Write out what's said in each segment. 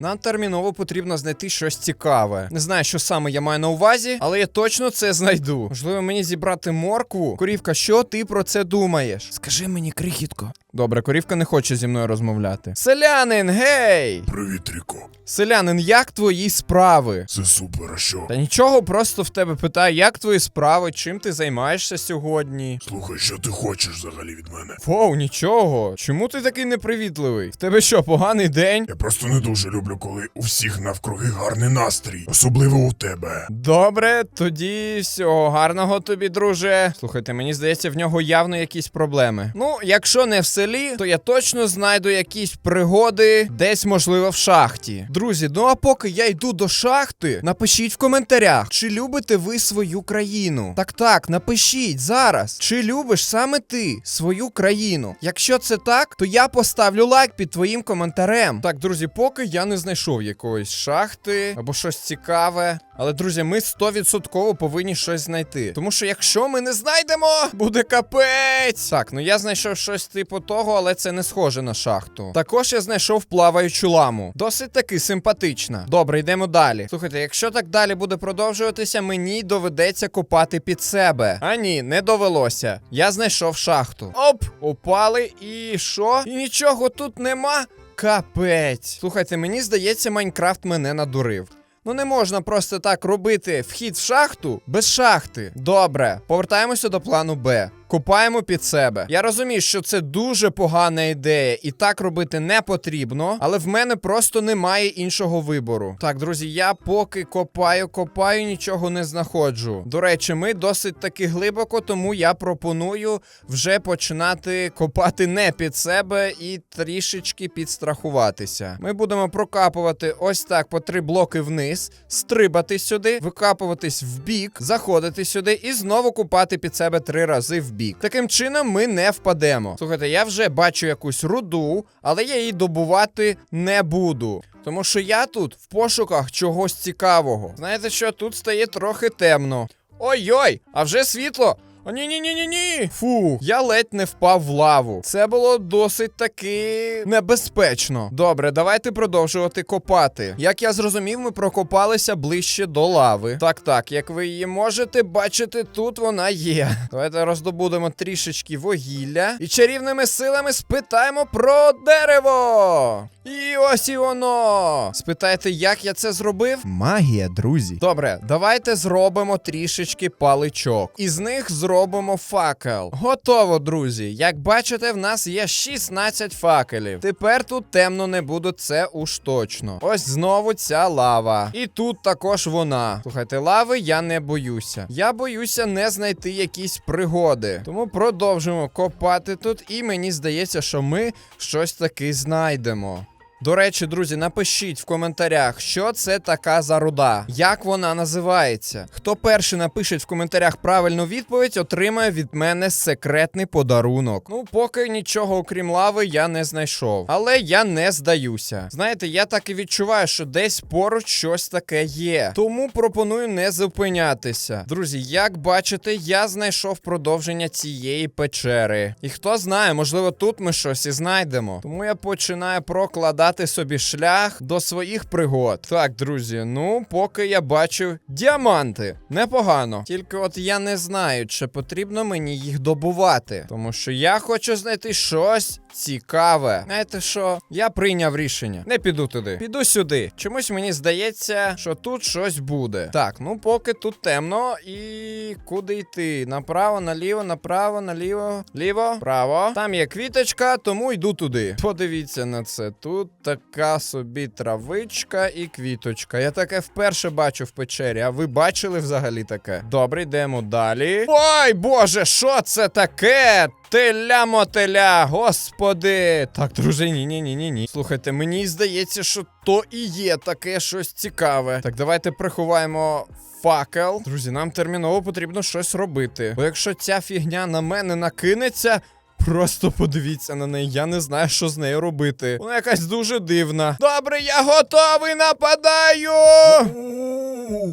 Нам терміново потрібно знайти щось цікаве. Не знаю, що саме я маю на увазі, але я точно це знайду. Можливо, мені зібрати моркву. Корівка, що ти про це думаєш? Скажи мені, крихітко. Добре, корівка не хоче зі мною розмовляти. Селянин, гей! Привіт, Ріко. Селянин, як твої справи? Це супер, а що? Та нічого, просто в тебе питаю, як твої справи, чим ти займаєшся сьогодні? Слухай, що ти хочеш взагалі від мене? Воу, нічого. Чому ти такий непривітливий? В тебе що, поганий день? Я просто не дуже люблю, коли у всіх навкруги гарний настрій, особливо у тебе. Добре, тоді всього гарного тобі, друже. Слухайте, мені здається, в нього явно якісь проблеми. Ну, якщо не в селі, то я точно знайду якісь пригоди десь, можливо, в шахті. Друзі, ну а поки я йду до шахти, напишіть в коментарях, чи любите ви свою країну. Так так, напишіть зараз, чи любиш саме ти свою країну. Якщо це так, то я поставлю лайк під твоїм коментарем. Так, друзі, поки я не знайшов якоїсь шахти або щось цікаве. Але, друзі, ми 100% повинні щось знайти. Тому що якщо ми не знайдемо, буде капець. Так, ну я знайшов щось типу того, але це не схоже на шахту. Також я знайшов плаваючу ламу. Досить таки симпатична. Добре, йдемо далі. Слухайте, якщо так далі буде продовжуватися, мені доведеться копати під себе. А ні, не довелося. Я знайшов шахту. Оп, упали, і що? І нічого тут нема. Капець. Слухайте, мені здається, Майнкрафт мене надурив. Ну не можна просто так робити вхід в шахту без шахти. Добре, повертаємося до плану Б. Купаємо під себе. Я розумію, що це дуже погана ідея, і так робити не потрібно, але в мене просто немає іншого вибору. Так, друзі, я поки копаю, копаю, нічого не знаходжу. До речі, ми досить таки глибоко, тому я пропоную вже починати копати не під себе і трішечки підстрахуватися. Ми будемо прокапувати ось так по три блоки вниз, стрибати сюди, викапуватись в бік, заходити сюди і знову купати під себе три рази в бік. Таким чином ми не впадемо. Слухайте, я вже бачу якусь руду, але я її добувати не буду. Тому що я тут в пошуках чогось цікавого. Знаєте що, тут стає трохи темно. Ой-ой, а вже світло. О, ні, ні, ні, ні, ні. Фу, я ледь не впав в лаву. Це було досить таки небезпечно. Добре, давайте продовжувати копати. Як я зрозумів, ми прокопалися ближче до лави. Так, так, як ви її можете бачити, тут вона є. Давайте роздобудемо трішечки вугілля і чарівними силами спитаємо про дерево. І ось і воно. Спитайте, як я це зробив? Магія, друзі. Добре, давайте зробимо трішечки паличок. Із них зробимо факел. Готово, друзі. Як бачите, в нас є 16 факелів. Тепер тут темно не буде, це уж точно. Ось знову ця лава. І тут також вона. Слухайте, лави я не боюся. Я боюся не знайти якісь пригоди. Тому продовжимо копати тут, і мені здається, що ми щось таки знайдемо. До речі, друзі, напишіть в коментарях, що це така за руда, як вона називається. Хто перший напише в коментарях правильну відповідь, отримає від мене секретний подарунок. Ну, поки нічого окрім лави я не знайшов. Але я не здаюся. Знаєте, я так і відчуваю, що десь поруч щось таке є. Тому пропоную не зупинятися. Друзі, як бачите, я знайшов продовження цієї печери. І хто знає, можливо, тут ми щось і знайдемо. Тому я починаю прокладати собі шлях до своїх пригод. Так, друзі, ну поки я бачу діаманти. Непогано. Тільки от я не знаю, чи потрібно мені їх добувати. Тому що я хочу знайти щось цікаве. Знаєте що? Я прийняв рішення. Не піду туди. Піду сюди. Чомусь мені здається, що тут щось буде. Так, ну поки тут темно. І куди йти? Направо, наліво, направо, наліво, ліво, право. Там є квіточка, тому йду туди. Подивіться на це. Тут така собі травичка і квіточка. Я таке вперше бачу в печері. А ви бачили взагалі таке? Добре, йдемо далі. Ой, боже, що це таке? Теля мотеля, господи. Так, друже, ні, ні, ні, ні, ні. Слухайте, мені здається, що то і є таке щось цікаве. Так, давайте приховаємо. Факел. Друзі, нам терміново потрібно щось робити. Бо якщо ця фігня на мене накинеться, просто подивіться на неї. Я не знаю, що з нею робити. Вона якась дуже дивна. Добре, я готовий, нападаю! О,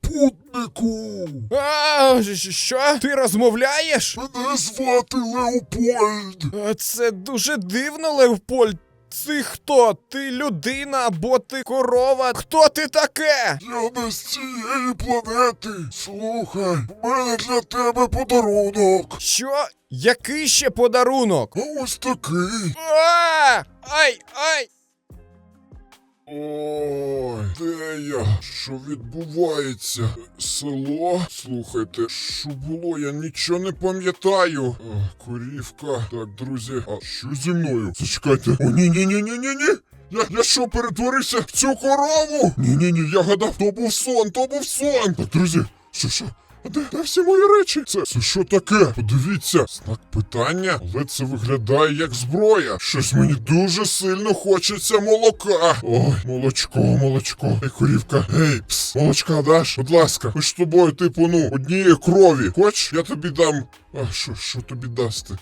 путнику! А, що? Ти розмовляєш? Мене звати Леопольд. Це дуже дивно, Левпольд. Ти хто? Ти людина або ти корова? Хто ти таке? Я не з цієї планети. Слухай, в мене для тебе подарунок. Що? Який ще подарунок? А ось такий. А! Ай, ай! Ой, де я? Що відбувається? Село? Слухайте, що було? Я нічого не пам'ятаю. Корівка. Так, друзі, а що зі мною? Зачекайте. О, ні, ні, ні, ні, ні, ні. Я, я що, перетворився в цю корову? Ні, ні, ні, я гадав, то був сон, то був сон. Так, друзі, що, що? Де, де всі мої речі? Це, це що таке? Подивіться, знак питання, але це виглядає як зброя. Щось мені дуже сильно хочеться молока. Ой, молочко, молочко. Ей, корівка, гей, пс, молочка даш? Будь ласка, ми з тобою, типу, ну, однієї крові. Хоч, я тобі дам. А що, що тобі дасти?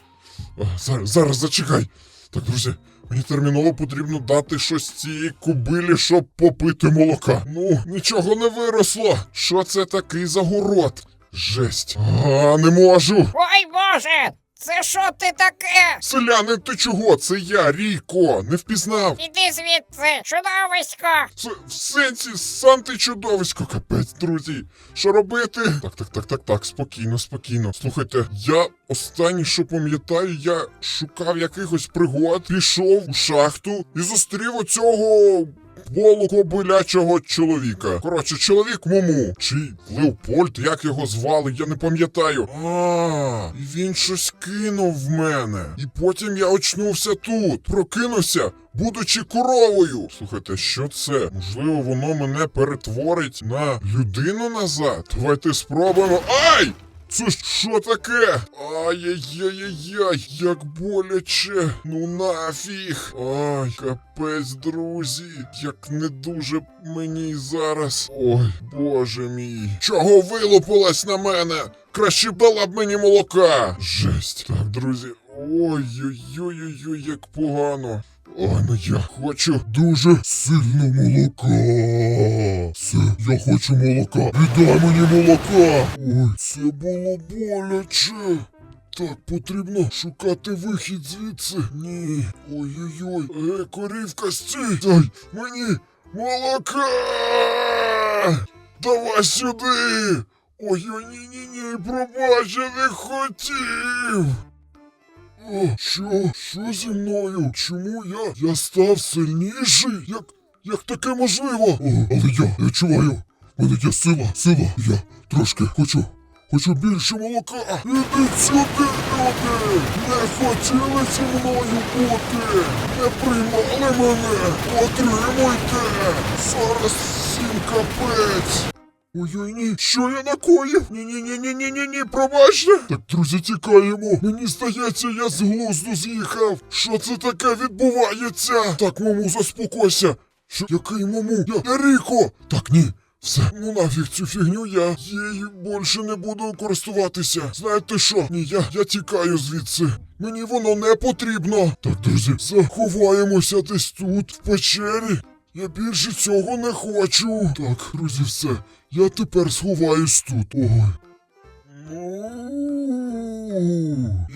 А, зараз, зараз зачекай. Так, друзі, мені терміново потрібно дати щось цієї кубилі, щоб попити молока. Ну, нічого не виросло. Що це такий за город? Жесть. А, не можу. Ой Боже! Це що ти таке? Селянин, ти чого? Це я, Ріко, не впізнав. Іди звідси, чудовисько! Це в сенсі сам ти чудовисько, капець, друзі. Що робити? Так, так, так, так, так, спокійно, спокійно. Слухайте, я останнє, що пам'ятаю, я шукав якихось пригод, пішов у шахту і зустрів оцього. Волокобилячого чоловіка. Коротше, чоловік Муму. Чи Леопольд, як його звали, я не пам'ятаю. А, і він щось кинув в мене. І потім я очнувся тут. Прокинувся, будучи коровою. Слухайте, що це? Можливо, воно мене перетворить на людину назад. Давайте спробуємо. Ай! Це що таке? Ай-яй-яй-яй, як боляче. Ну нафіг. Ай, капець, друзі. Як не дуже мені зараз. Ой, боже мій. Чого вилупилась на мене? Краще б дала б мені молока. Жесть. Так, друзі. Ой-ой-ой-ой, як погано. Ну я хочу дуже сильно молока. Все, я хочу молока. Віддай мені молока. Ой, це було боляче. Так, потрібно шукати вихід звідси. Ні. Ой-ой-ой. Е, корівка, стій. Дай мені молока. Давай сюди. Ой-ой, ні-ні-ні, пробач, я не хотів. О, що? Що зі мною? Чому я? Я став сильніший? Як. Як таке можливо? О, але я відчуваю. В мене є сила, сила. Я трошки хочу. Хочу більше молока. Ідіть сюди, люди! Не хотіли зі мною бути! Не приймали мене! Отримуйте! Зараз всім капець! Ой-ой, ні, що я накоїв? Ні-ні-ні-ні-ні-ні-ні, пробачте. Так, друзі, тікаємо. Мені здається, я з глузду з'їхав. Що це таке відбувається? Так, маму, заспокойся. Що, який маму? Я, я Ріко. Так, ні. Все, ну нафіг цю фігню, я її більше не буду користуватися. Знаєте що? Ні, я, я тікаю звідси. Мені воно не потрібно. Так, друзі, заховаємося десь тут, в печері. Я більше цього не хочу. Так, друзі, все. Я тепер сховаюсь тут. Ой. Ну,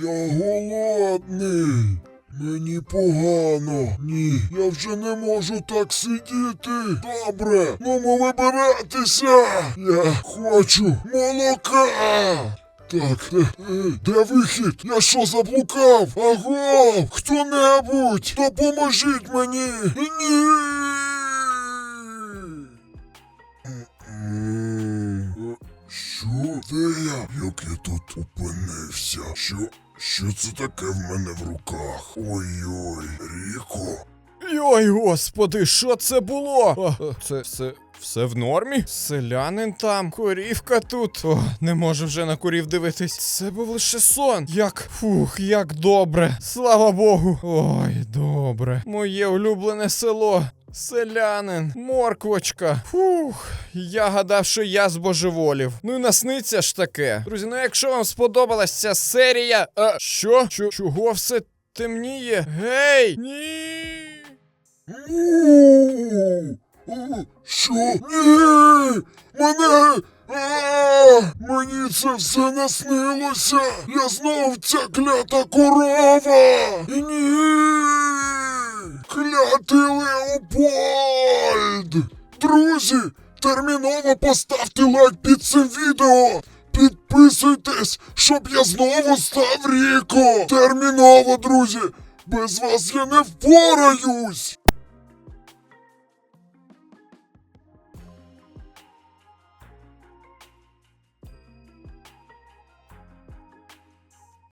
я голодний. Мені погано. Ні, я вже не можу так сидіти. Добре, мамо вибиратися. Я хочу молока. Так, де, вихід? Я що заблукав? Аго! Хто-небудь! Допоможіть мені! Ні! Що? Де я? Як я тут опинився? Що? Що це таке в мене в руках? Ой-ой, Ріко. Йой, господи, що це було? О, це все. Все в нормі? Селянин там, корівка тут. О, не можу вже на корів дивитись. Це був лише сон. Як фух, як добре. Слава Богу. Ой, добре. Моє улюблене село. Селянин, морквочка. Фух, я гадав, що я збожеволів. Ну і насниться ж таке. Друзі, ну якщо вам сподобалась ця серія. А, що? Чо- чого все темніє? Гей! Ні! Що? Ні! Мене! Мені це все наснилося! Я знов ця клята корова! Ні! Клятий Леопольд! Друзі, терміново поставте лайк під цим відео! Підписуйтесь, щоб я знову став Ріко! Терміново, друзі! Без вас я не впораюсь!